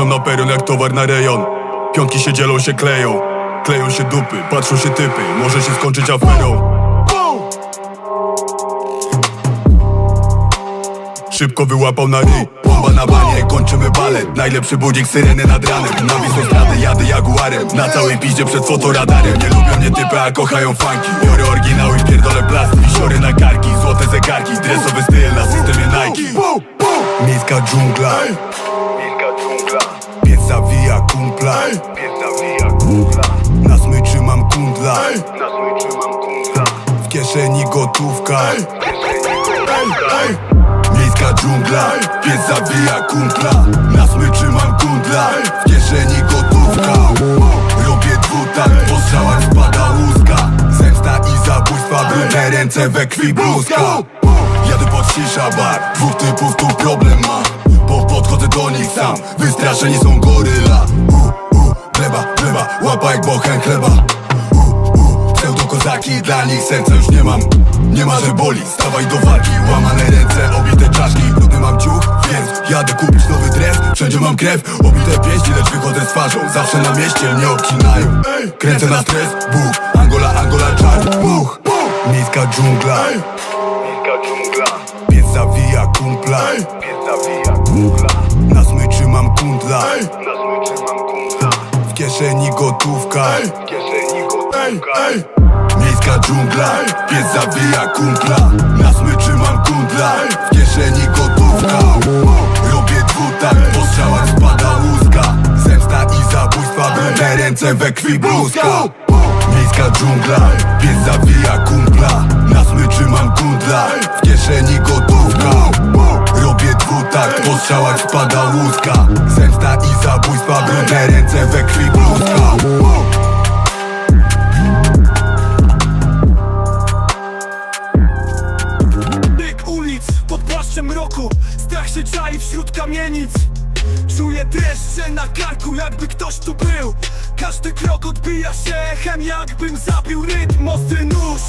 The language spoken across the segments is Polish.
Wjeżdżam na peron jak towar na rejon. Piątki się dzielą, się kleją. Kleją się dupy, patrzą się typy. Może się skończyć aferą. Szybko wyłapał na ryj. Bomba na banie, kończymy balet Najlepszy budzik, syreny nad ranem. Na wisłą stradę jadę jaguarem. Na całej piździe przed fotoradarem. Nie lubią mnie typy, a kochają funki. Biorę oryginał i pierdolę plastik Siory na karki, złote zegarki. Dresowy styl na systemie Nike. Miejska dżungla kumpla. Na smyczy mam kundla. W kieszeni gotówka. Miejska dżungla. Piec zawija kumpla. Na smyczy mam kundla. W kieszeni gotówka. Robię dwutak Po strzałach spada łuska. Zemsta i zabójstwa Brudne ręce we krwi bluzka. Jadę pod shisha bar. Dwóch typów tu problem ma do nich sam. Wystraszeni są goryla. U, u, Gleba, gleba Łapa jak bochen chleba. Pseudo-kozaki Dla nich serca już nie mam. Nie ma, że boli Stawaj do walki Łamane ręce, obite czaszki. Brudny mam ciuch, więc jadę kupić nowy dres Wszędzie mam krew, obite pięści Lecz wychodzę z twarzą. Zawsze na mieście mnie obcinają. Kręcę na stres, Bóg Angola, Angola, czar, Buch Miejska dżungla. Piec zawija kumpla. Na smyczy mam kundla W kieszeni gotówka. Miejska dżungla. Piec zawija kumpla. Na smyczy mam kundla. W kieszeni gotówka. Robię dwutak Po strzałach spada łuska Zemsta i zabójstwa Brudne ręce we krwi bluzka! Miejska dżungla. Piec zawija kumpla. Na smyczy mam kundla. W kieszeni gotówka. Robię dwutak Po strzałach spada łuska Zemsta i zabójstwa Brudne ręce we krwi bluzka Bieg ulic pod płaszczem roku. Strach się czai wśród kamienic. Czuję dreszcze na karku jakby ktoś tu był. Każdy krok odbija się echem jakbym zabił rytm Ostry nóż,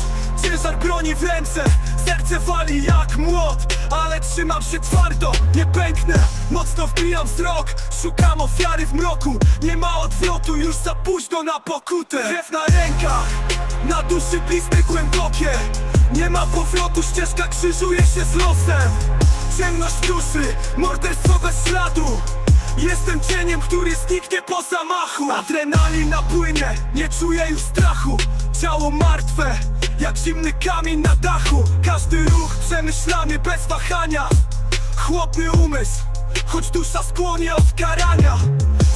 ciężar broni w ręce Serce wali jak młot Ale trzymam się twardo, nie pęknę Mocno wbijam wzrok, szukam ofiary w mroku Nie ma odwrotu, już za późno na pokutę. Krew na rękach, na duszy blizny głębokie Nie ma powrotu, ścieżka krzyżuje się z losem. Ciemność duszy, morderstwo bez śladu Jestem cieniem, który zniknie po zamachu. Adrenalina płynie, nie czuję już strachu Ciało martwe, jak zimny kamień na dachu. Każdy ruch przemyślany bez wahania. Chłodny umysł, choć dusza skłonie od karania.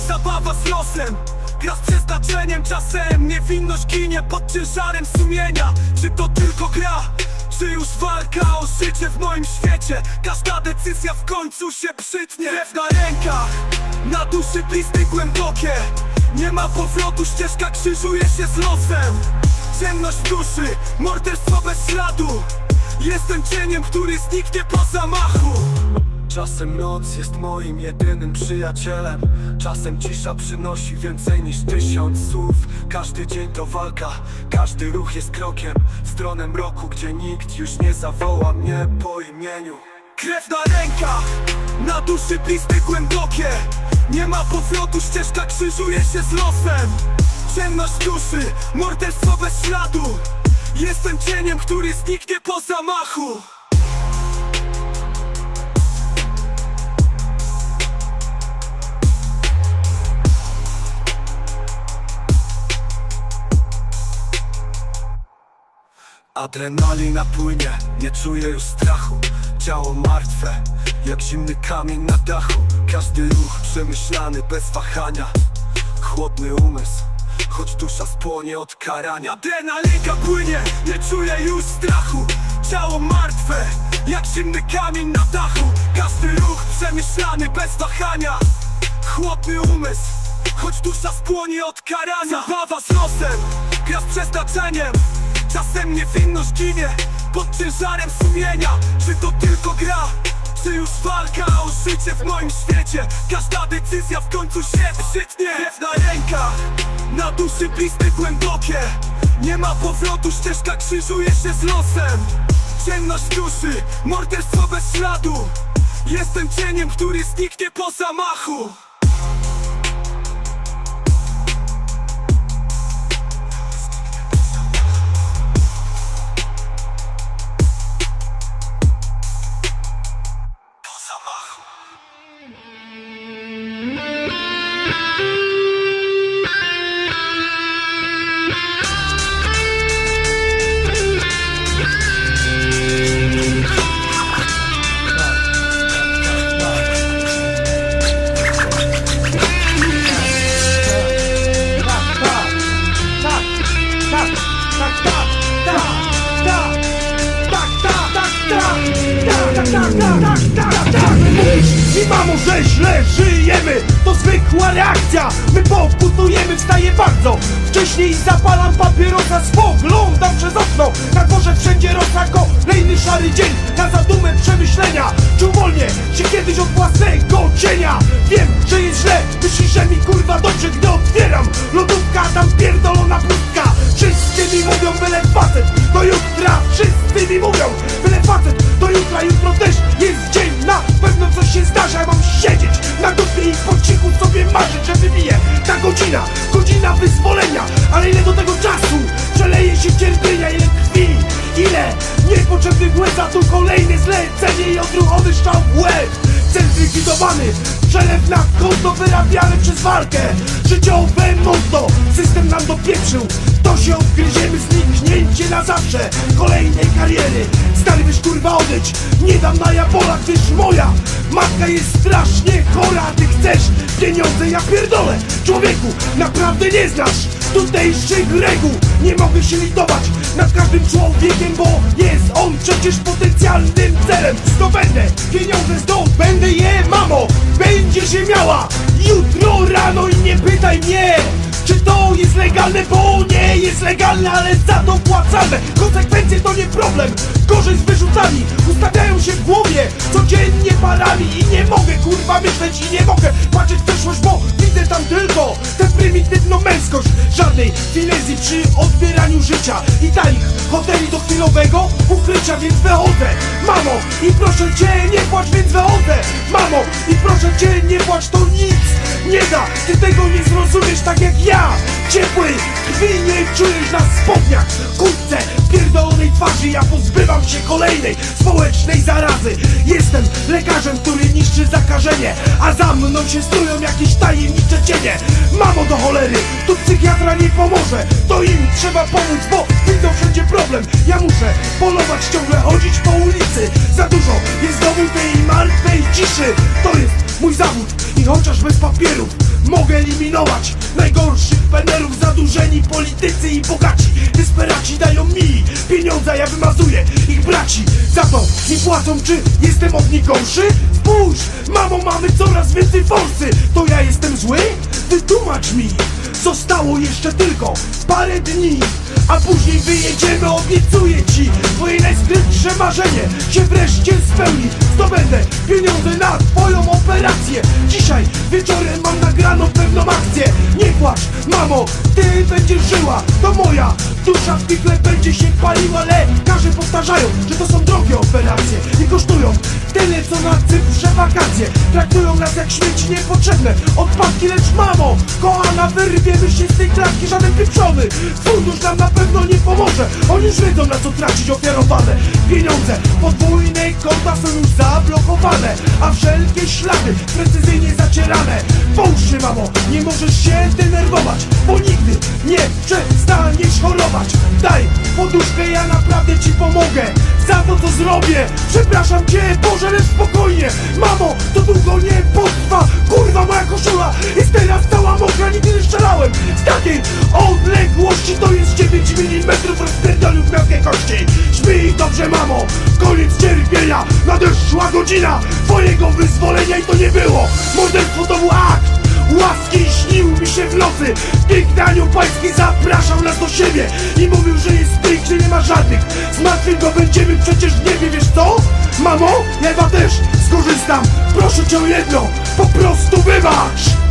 Zabawa z losem, gra z przeznaczeniem Czasem niewinność ginie pod ciężarem sumienia. Czy to tylko gra? Czy już walka o życie w moim świecie? Każda decyzja w końcu się przytnie. Krew na rękach, na duszy blizny głębokie. Nie ma powrotu, ścieżka krzyżuje się z losem Ciemność duszy, morderstwo bez śladu. Jestem cieniem, który zniknie po zamachu. Czasem noc jest moim jedynym przyjacielem. Czasem cisza przynosi więcej niż tysiąc słów. Każdy dzień to walka, każdy ruch jest krokiem W stronę mroku, gdzie nikt już nie zawoła mnie po imieniu. Krew na rękach, na duszy blizny głębokie. Nie ma powrotu, ścieżka krzyżuje się z losem Ciemność duszy, morderstwo bez śladu. Jestem cieniem, który zniknie po zamachu. Adrenalina płynie, nie czuję już strachu. Ciało martwe, jak zimny kamień na dachu. Każdy ruch przemyślany bez wahania. Chłodny umysł, choć dusza spłonie od karania. Adrenalina płynie, nie czuję już strachu. Ciało martwe, jak zimny kamień na dachu. Każdy ruch przemyślany bez wahania. Chłodny umysł, choć dusza spłonie od karania. Zabawa z losem, gra z przeznaczeniem. Czasem niewinność ginie pod ciężarem sumienia. Czy to tylko gra? Czy już walka o życie w moim świecie? Każda decyzja w końcu się przytnie. Krew na rękach, na duszy blizny głębokie. Nie ma powrotu, ścieżka krzyżuje się z losem. Ciemność duszy, morderstwo bez śladu. Jestem cieniem, który zniknie po zamachu i mamo, że źle żyjemy. To zwykła reakcja. My pokutujemy, wstaje bardzo. Wcześniej zapalam papierosa Spoglądam przez okno. Na dworze wszędzie rosa Kolejny szary dzień. Na zadumę przemyślenia. Czy uwolnię się kiedyś od własnego cienia. Wiem, że jest źle. Myślisz, że mi kurwa dobrze, gdy otwieram Lodówka, tam pierdolona pustka. Wszyscy mi mówią, byle facet Do jutra zlikwidowany, przelew na konto wyrabiany przez walkę. Życiowe motto, system nam dopieprzył. To się odgryziemy, zniknięcie na zawsze Kolejnej kariery. Stary wiesz kurwa odejdź, nie dam na jabola Gdyż moja matka jest strasznie chora. Ty chcesz pieniądze, ja pierdolę. Człowieku, naprawdę nie znasz tutejszych reguł. Nie mogę się litować nad każdym człowiekiem Bo jest on przecież potencjalnym celem. Zdobędę pieniądze, zdobędę je mamo Będzie się miała jutro rano i nie pytaj mnie czy to jest legalne? Bo nie jest legalne, ale za to płacalne. Konsekwencje to nie problem Gorzej z wyrzutami. Ustawiają się w głowie Codziennie parami I nie mogę kurwa myśleć i nie mogę Patrzeć w przyszłość, bo widzę tam tylko Tę prymitywną męskość. Żadnej finezji przy odbieraniu życia. I talich hoteli do chwilowego ukrycia Więc wychodzę. Mamo i proszę cię nie płacz, więc wychodzę. Mamo i proszę cię nie płacz, to nic nie da. Ty tego nie zrozumiesz tak jak ja Ciepłej krwi nie czujesz na spodniach. Kurce pierdolonej twarzy Ja pozbywam się kolejnej społecznej zarazy. Jestem lekarzem, który niszczy zakażenie A za mną się strują jakieś tajemnicze cienie. Mamo do cholery, tu psychiatra nie pomoże. To im trzeba pomóc, bo widzą wszędzie problem. Ja muszę polować, ciągle chodzić po ulicy. Za dużo jest znowu tej martwej ciszy. To jest mój zawód i chociaż bez papierów Mogę eliminować najgorszych penerów Zadłużeni politycy i bogaci Desperaci dają mi pieniądze, ja wymazuję ich braci Za to mi płacą, czy jestem od nich gorszy? Spójrz, mamo, mamy coraz więcej forsy To ja jestem zły? Wytłumacz mi Zostało jeszcze tylko parę dni A później wyjedziemy, obiecuję ci. Twoje najskrytsze marzenie się wreszcie spełni. Zdobędę pieniądze na twoją operację. Dzisiaj wieczorem mam nagraną pewną akcję. Nie płacz, mamo, ty będziesz żyła. To moja dusza w pikle będzie się paliła Lekarze powtarzają, że to są drogie operacje I kosztują tyle co na Cyprze wakacje Traktują nas jak śmieci niepotrzebne. Odpadki, lecz mamo, kochana Wyrwiemy się z tej klatki, żaden pieprzony. Fundusz nam na pewno nie pomoże. Oni już wiedzą na co tracić ofiarowane Pieniądze, podwójne konta są już zablokowane A wszelkie ślady precyzyjnie zacierane. Połóż się mamo, nie możesz się denerwować Bo nigdy nie przestaniesz chorować. Daj poduszkę, ja naprawdę ci pomogę. Za to co zrobię. Przepraszam cię, Boże, lecz spokojnie. Mamo, to długo nie potrwa. Kurwa, moja koszula jest teraz cała mokra Nigdy nie strzelałem. Z takiej odległości To jest 9 mm rozpierdolił w miarkę kości. Śmij dobrze, mamo, koniec cierpienia. Nadeszła godzina twojego wyzwolenia O jedno, po prostu wybacz!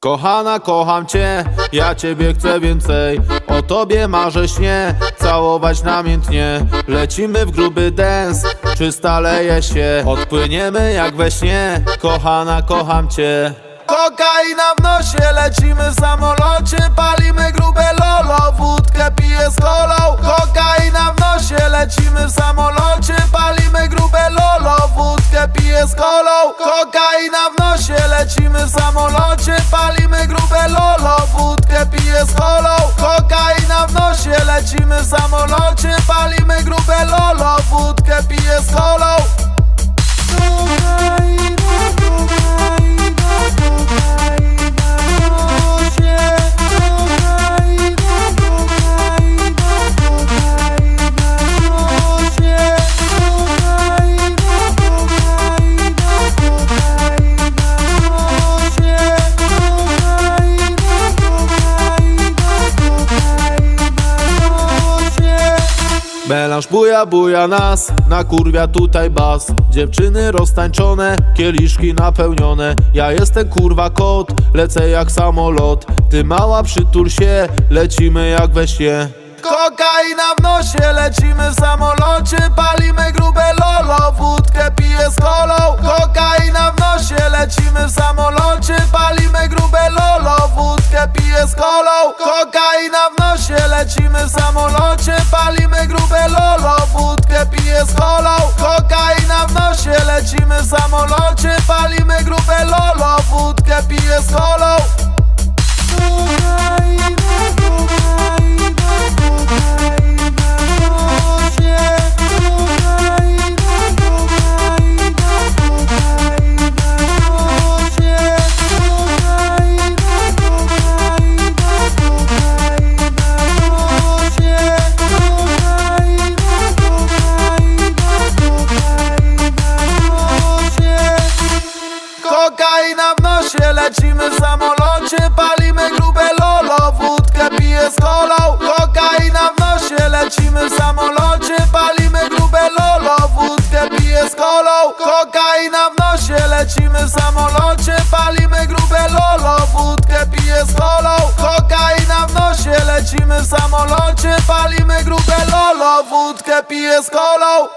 Kochana, kocham cię, ja ciebie chcę więcej. O tobie marzę śnie, całować namiętnie. Lecimy w gruby dens, czy staleje się. Odpłyniemy jak we śnie, kochana, kocham cię. Kokaina w nosie, lecimy w samolocie. Palimy grube lolo, wódkę piję z kolą. Kokaina w nosie, lecimy w samolocie. Palimy grube lolo, wódkę piję z kolą. Kokaina w nosie, lecimy w samolocie Palimy grube lolo Wódkę piję z kolą buja, buja nas, nakurwia tutaj bas. Dziewczyny roztańczone, kieliszki napełnione. Ja jestem kurwa kot, lecę jak samolot. Ty mała przytul się, lecimy jak we śnie. Kokaina w nosie, lecimy w samolocie. Palimy grube lolo, wódkę piję z kolą. Kokaina w nosie, lecimy w samolocie. Palimy grube lolo, wódkę piję z kolą. Kokaina w nosie, lecimy w samolocie Palimy grube lolo, wódkę piję z kolą Kokaina w nosie, lecimy w samolocie. Palimy grube lolo, wódkę piję z kolą Kokaina Kokaina w nosie, lecimy w samolocie Palimy grube lolo, wódkę piję z kolą Kokaina w nosie, lecimy w samolocie Palimy grube lolo, wódkę piję z kolą